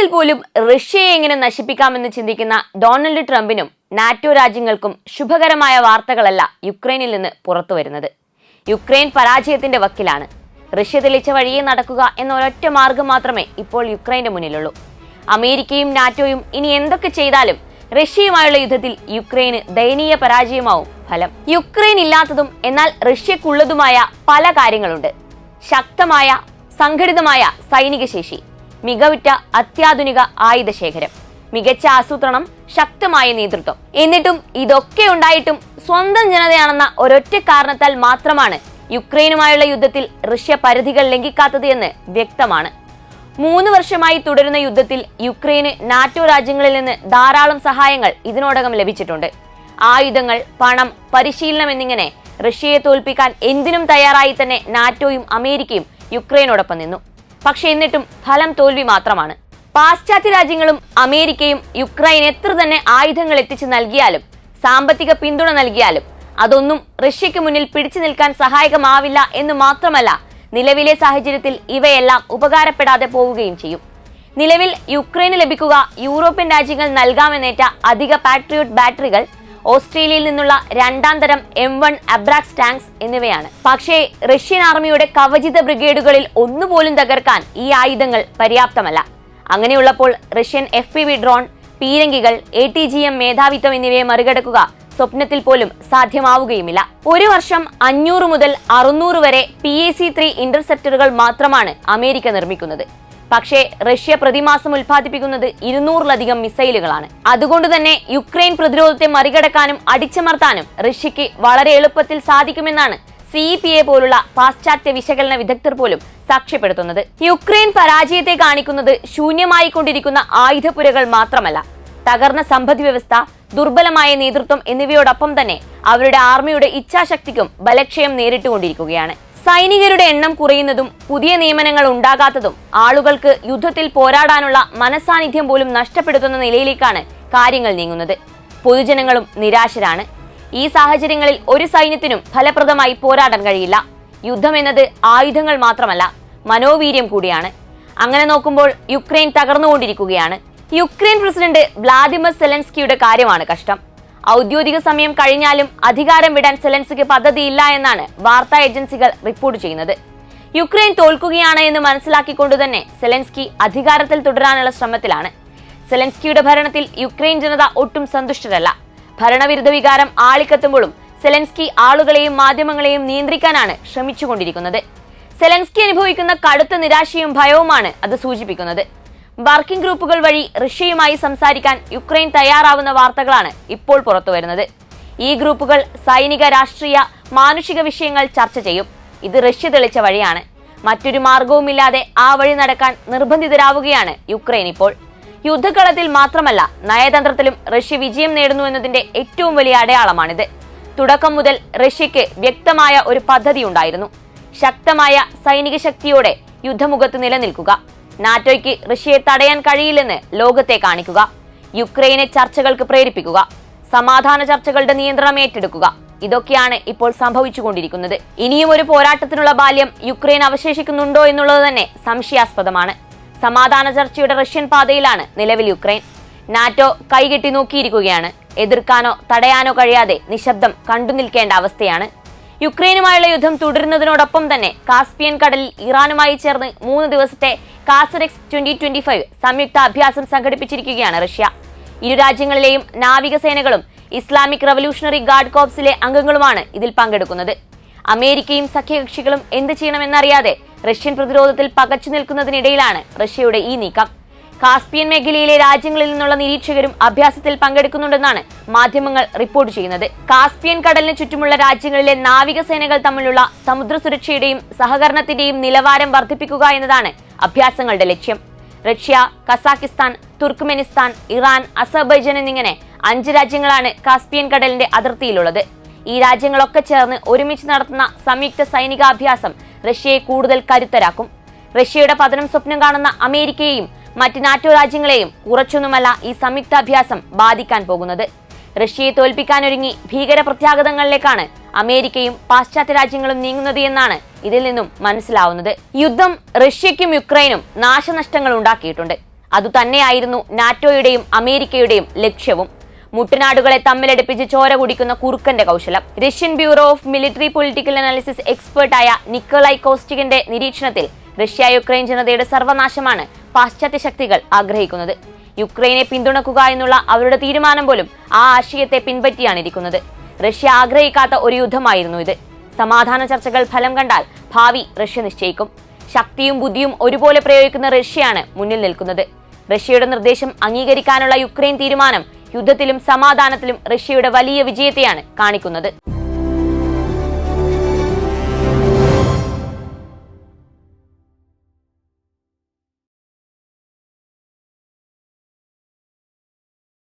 സ്വപ്നത്തിൽ പോലും റഷ്യയെ എങ്ങനെ നശിപ്പിക്കാമെന്ന് ചിന്തിക്കുന്ന ഡൊണാൾഡ് ട്രംപിനും നാറ്റോ രാജ്യങ്ങൾക്കും ശുഭകരമായ വാർത്തകളല്ല യുക്രൈനിൽ നിന്ന് പുറത്തു വരുന്നത്. യുക്രൈൻ പരാജയത്തിന്റെ വക്കിലാണ്. റഷ്യ തെളിച്ച വഴിയെ നടക്കുക എന്ന ഒരൊറ്റ മാർഗം മാത്രമേ ഇപ്പോൾ യുക്രൈന്റെ മുന്നിലുള്ളൂ. അമേരിക്കയും നാറ്റോയും ഇനി എന്തൊക്കെ ചെയ്താലും റഷ്യയുമായുള്ള യുദ്ധത്തിൽ യുക്രൈന് ദയനീയ പരാജയമാവും ഫലം. യുക്രൈൻ ഇല്ലാത്തതും എന്നാൽ റഷ്യക്കുള്ളതുമായ പല കാര്യങ്ങളുണ്ട്. ശക്തമായ സംഘടിതമായ സൈനിക ശേഷി. മികവുറ്റ അത്യാധുനിക ആയുധശേഖരം. മികച്ച ആസൂത്രണം ശക്തമായ നേതൃത്വം. എന്നിട്ടും ഇതൊക്കെ ഉണ്ടായിട്ടും സ്വന്തം ജനതയാണെന്ന ഒരൊറ്റ കാരണത്താൽ മാത്രമാണ് യുക്രൈനുമായുള്ള യുദ്ധത്തിൽ റഷ്യ പരിധികൾ ലംഘിക്കാത്തത് എന്ന് വ്യക്തമാണ്. മൂന്ന് വർഷമായി തുടരുന്ന യുദ്ധത്തിൽ യുക്രൈന് നാറ്റോ രാജ്യങ്ങളിൽ നിന്ന് ധാരാളം സഹായങ്ങൾ ഇതിനോടകം ലഭിച്ചിട്ടുണ്ട്. ആയുധങ്ങൾ പണം പരിശീലനം എന്നിങ്ങനെ റഷ്യയെ തോൽപ്പിക്കാൻ എന്തിനും തയ്യാറായി തന്നെ നാറ്റോയും അമേരിക്കയും യുക്രൈനോടൊപ്പം നിന്നു. പക്ഷെ എന്നിട്ടും ഫലം തോൽവി മാത്രമാണ്. പാശ്ചാത്യ രാജ്യങ്ങളും അമേരിക്കയും യുക്രൈൻ എത്ര തന്നെ ആയുധങ്ങൾ എത്തിച്ചു നൽകിയാലും സാമ്പത്തിക പിന്തുണ നൽകിയാലും അതൊന്നും റഷ്യയ്ക്ക് മുന്നിൽ പിടിച്ചു നിൽക്കാൻ സഹായകമാവില്ല എന്ന് മാത്രമല്ല നിലവിലെ സാഹചര്യത്തിൽ ഇവയെല്ലാം ഉപകാരപ്പെടാതെ പോവുകയും ചെയ്യും. നിലവിൽ യുക്രൈന് ലഭിക്കുക യൂറോപ്യൻ രാജ്യങ്ങൾ നൽകാമെന്നേറ്റ അധിക പാട്രിയോട്ട് ബാറ്ററികൾ ഓസ്ട്രേലിയയിൽ നിന്നുള്ള രണ്ടാം തരം എം വൺ അബ്രാക്സ് ടാങ്ക്സ് എന്നിവയാണ്. പക്ഷേ റഷ്യൻ ആർമിയുടെ കവചിത ബ്രിഗേഡുകളിൽ ഒന്നുപോലും തകർക്കാൻ ഈ ആയുധങ്ങൾ പര്യാപ്തമല്ല. അങ്ങനെയുള്ളപ്പോൾ Russian F P V drone പീരങ്കികൾ A T G M മേധാവിത്വം എന്നിവയെ മറികടക്കുക സ്വപ്നത്തിൽ പോലും സാധ്യമാവുകയുമില്ല. ഒരു വർഷം അഞ്ഞൂറ് മുതൽ അറുന്നൂറ് വരെ പി എ സി ത്രീ ഇന്റർസെപ്റ്ററുകൾ മാത്രമാണ് അമേരിക്ക നിർമ്മിക്കുന്നത്. പക്ഷേ റഷ്യ പ്രതിമാസം ഉൽപ്പാദിപ്പിക്കുന്നത് ഇരുന്നൂറിലധികം മിസൈലുകളാണ്. അതുകൊണ്ട് തന്നെ യുക്രൈൻ പ്രതിരോധത്തെ മറികടക്കാനും അടിച്ചമർത്താനും റഷ്യക്ക് വളരെ എളുപ്പത്തിൽ സാധിക്കുമെന്നാണ് സി പി എ പോലുള്ള പാശ്ചാത്യ വിശകലന വിദഗ്ധർ പോലും സാക്ഷ്യപ്പെടുത്തുന്നത്. യുക്രൈൻ പരാജയത്തെ കാണിക്കുന്നത് ശൂന്യമായി കൊണ്ടിരിക്കുന്ന ആയുധപുരകൾ മാത്രമല്ല തകർന്ന സമ്പദ് വ്യവസ്ഥ ദുർബലമായ നേതൃത്വം എന്നിവയോടൊപ്പം തന്നെ അവരുടെ ആർമിയുടെ ഇച്ഛാശക്തിക്കും ബലക്ഷയം നേരിട്ടുകൊണ്ടിരിക്കുകയാണ്. സൈനികരുടെ എണ്ണം കുറയുന്നതും പുതിയ നിയമനങ്ങൾ ഉണ്ടാകാത്തതും ആളുകൾക്ക് യുദ്ധത്തിൽ പോരാടാനുള്ള മനസാന്നിധ്യം പോലും നഷ്ടപ്പെടുത്തുന്ന നിലയിലേക്കാണ് കാര്യങ്ങൾ നീങ്ങുന്നത്. പൊതുജനങ്ങളും നിരാശരാണ്. ഈ സാഹചര്യങ്ങളിൽ ഒരു സൈന്യത്തിനും ഫലപ്രദമായി പോരാടാൻ കഴിയില്ല. യുദ്ധം എന്നത് ആയുധങ്ങൾ മാത്രമല്ല മനോവീര്യം കൂടിയാണ്. അങ്ങനെ നോക്കുമ്പോൾ യുക്രൈൻ തകർന്നുകൊണ്ടിരിക്കുകയാണ്. യുക്രൈൻ പ്രസിഡന്റ് വ്ളാദിമിർ സെലൻസ്കിയുടെ കാര്യമാണ് കഷ്ടം. ഔദ്യോഗിക സമയം കഴിഞ്ഞാലും അധികാരം വിടാൻ സെലൻസിക്ക് പദ്ധതിയില്ല എന്നാണ് വാർത്താ ഏജൻസികൾ റിപ്പോർട്ട് ചെയ്യുന്നത്. യുക്രൈൻ തോൽക്കുകയാണ് എന്ന് മനസ്സിലാക്കിക്കൊണ്ട് തന്നെ സെലൻസ്കി അധികാരത്തിൽ തുടരാനുള്ള ശ്രമത്തിലാണ്. സെലൻസ്കിയുടെ ഭരണത്തിൽ യുക്രൈൻ ജനത ഒട്ടും സന്തുഷ്ടരല്ല. ഭരണവിരുദ്ധ വികാരം ആളിക്കത്തുമ്പോഴും സെലൻസ്കി ആളുകളെയും മാധ്യമങ്ങളെയും നിയന്ത്രിക്കാനാണ് ശ്രമിച്ചുകൊണ്ടിരിക്കുന്നത്. സെലൻസ്കി അനുഭവിക്കുന്ന കടുത്ത നിരാശയും ഭയവുമാണ് അത് സൂചിപ്പിക്കുന്നത്. വർക്കിംഗ് ഗ്രൂപ്പുകൾ വഴി റഷ്യയുമായി സംസാരിക്കാൻ യുക്രൈൻ തയ്യാറാവുന്ന വാർത്തകളാണ് ഇപ്പോൾ പുറത്തുവരുന്നത്. ഈ ഗ്രൂപ്പുകൾ സൈനിക രാഷ്ട്രീയ മാനുഷിക വിഷയങ്ങൾ ചർച്ച ചെയ്യും. ഇത് റഷ്യ തെളിച്ച വഴിയാണ്. മറ്റൊരു മാർഗവുമില്ലാതെ ആ വഴി നടക്കാൻ നിർബന്ധിതരാവുകയാണ് യുക്രൈൻ ഇപ്പോൾ. യുദ്ധകളത്തിൽ മാത്രമല്ല നയതന്ത്രത്തിലും റഷ്യ വിജയം നേടുന്നു എന്നതിന്റെ ഏറ്റവും വലിയ അടയാളമാണിത്. തുടക്കം മുതൽ റഷ്യക്ക് വ്യക്തമായ ഒരു പദ്ധതി ഉണ്ടായിരുന്നു ശക്തമായ സൈനിക ശക്തിയോടെ യുദ്ധമുഖത്ത് നിലനിൽക്കുക. നാറ്റോയ്ക്ക് റഷ്യയെ തടയാൻ കഴിയില്ലെന്ന് ലോകത്തെ കാണിക്കുക. യുക്രൈനെ ചർച്ചകൾക്ക് പ്രേരിപ്പിക്കുക. സമാധാന ചർച്ചകളുടെ നിയന്ത്രണം ഏറ്റെടുക്കുക. ഇതൊക്കെയാണ് ഇപ്പോൾ സംഭവിച്ചുകൊണ്ടിരിക്കുന്നത്. ഇനിയും ഒരു പോരാട്ടത്തിനുള്ള ബാല്യം യുക്രൈൻ അവശേഷിക്കുന്നുണ്ടോ എന്നുള്ളത് തന്നെ സംശയാസ്പദമാണ്. സമാധാന ചർച്ചയുടെ റഷ്യൻ പാതയിലാണ് നിലവിൽ യുക്രൈൻ. നാറ്റോ കൈകെട്ടി നോക്കിയിരിക്കുകയാണ്. എതിർക്കാനോ തടയാനോ കഴിയാതെ നിശബ്ദം കണ്ടുനിൽക്കേണ്ട അവസ്ഥയാണ്. യുക്രൈനുമായുള്ള യുദ്ധം തുടരുന്നതിനോടൊപ്പം തന്നെ കാസ്പിയൻ കടലിൽ ഇറാനുമായി ചേർന്ന് മൂന്ന് ദിവസത്തെ കാസറെക്സ് ട്വന്റി ട്വന്റി ഫൈവ് സംയുക്ത അഭ്യാസം സംഘടിപ്പിച്ചിരിക്കുകയാണ് റഷ്യ. ഇരു രാജ്യങ്ങളിലെയും നാവികസേനകളും ഇസ്ലാമിക് റവല്യൂഷണറി ഗാർഡ് കോപ്സിലെ അംഗങ്ങളുമാണ് ഇതിൽ പങ്കെടുക്കുന്നത്. അമേരിക്കയും സഖ്യകക്ഷികളും എന്ത് ചെയ്യണമെന്നറിയാതെ റഷ്യൻ പ്രതിരോധത്തിൽ പകച്ചു നിൽക്കുന്നതിനിടയിലാണ് റഷ്യയുടെ ഈ നീക്കം. കാസ്പിയൻ മേഖലയിലെ രാജ്യങ്ങളിൽ നിന്നുള്ള നിരീക്ഷകരും അഭ്യാസത്തിൽ പങ്കെടുക്കുന്നുണ്ടെന്നാണ് മാധ്യമങ്ങൾ റിപ്പോർട്ട് ചെയ്യുന്നത്. കാസ്പിയൻ കടലിന് ചുറ്റുമുള്ള രാജ്യങ്ങളിലെ നാവികസേനകൾ തമ്മിലുള്ള സമുദ്ര സുരക്ഷയുടെയും സഹകരണത്തിന്റെയും നിലവാരം വർദ്ധിപ്പിക്കുക എന്നതാണ് അഭ്യാസങ്ങളുടെ ലക്ഷ്യം. Russia Kazakhstan Turkmenistan Iran Azerbaijan എന്നിങ്ങനെ അഞ്ച് രാജ്യങ്ങളാണ് കാസ്പിയൻ കടലിന്റെ അതിർത്തിയിലുള്ളത്. ഈ രാജ്യങ്ങളൊക്കെ ചേർന്ന് ഒരുമിച്ച് നടത്തുന്ന സംയുക്ത സൈനികാഭ്യാസം റഷ്യയെ കൂടുതൽ കരുത്തരാക്കും. റഷ്യയുടെ പതനം സ്വപ്നം കാണുന്ന അമേരിക്കയെയും മറ്റ് നാറ്റോ രാജ്യങ്ങളെയും കുറച്ചൊന്നുമല്ല ഈ സംയുക്താഭ്യാസം ബാധിക്കാൻ പോകുന്നത്. റഷ്യയെ തോൽപ്പിക്കാനൊരുങ്ങി ഭീകര പ്രത്യാഘാതങ്ങളിലേക്കാണ് അമേരിക്കയും പാശ്ചാത്യ രാജ്യങ്ങളും നീങ്ങുന്നത് എന്നാണ് ഇതിൽ നിന്നും മനസ്സിലാവുന്നത്. യുദ്ധം റഷ്യയ്ക്കും യുക്രൈനും നാശനഷ്ടങ്ങൾ ഉണ്ടാക്കിയിട്ടുണ്ട്. അതുതന്നെയായിരുന്നു നാറ്റോയുടെയും അമേരിക്കയുടെയും ലക്ഷ്യവും. മുട്ടുനാടുകളെ തമ്മിലടുപ്പിച്ച് ചോര കുടിക്കുന്ന കുറുക്കന്റെ കൗശലം. Russian bureau of military political analysis എക്സ്പേർട്ടായ Nikolai കോസ്റ്റിക്കിന്റെ നിരീക്ഷണത്തിൽ റഷ്യ യുക്രൈൻ ജനതയുടെ സർവനാശമാണ് പാശ്ചാത്യ ശക്തികൾ ആഗ്രഹിക്കുന്നത്. യുക്രൈനെ പിന്തുണക്കുക എന്നുള്ള അവരുടെ തീരുമാനം പോലും ആ ആശയത്തെ പിൻപറ്റിയാണ് ഇരിക്കുന്നത്. റഷ്യ ആഗ്രഹിക്കാത്ത ഒരു യുദ്ധമായിരുന്നു ഇത്. സമാധാന ചർച്ചകൾ ഫലം കണ്ടാൽ ഭാവി റഷ്യ നിശ്ചയിക്കും. ശക്തിയും ബുദ്ധിയും ഒരുപോലെ പ്രയോഗിക്കുന്ന റഷ്യയാണ് മുന്നിൽ നിൽക്കുന്നത്. റഷ്യയുടെ നിർദ്ദേശം അംഗീകരിക്കാനുള്ള യുക്രൈൻ തീരുമാനം യുദ്ധത്തിലും സമാധാനത്തിലും റഷ്യയുടെ വലിയ വിജയത്തെയാണ് കാണിക്കുന്നത്.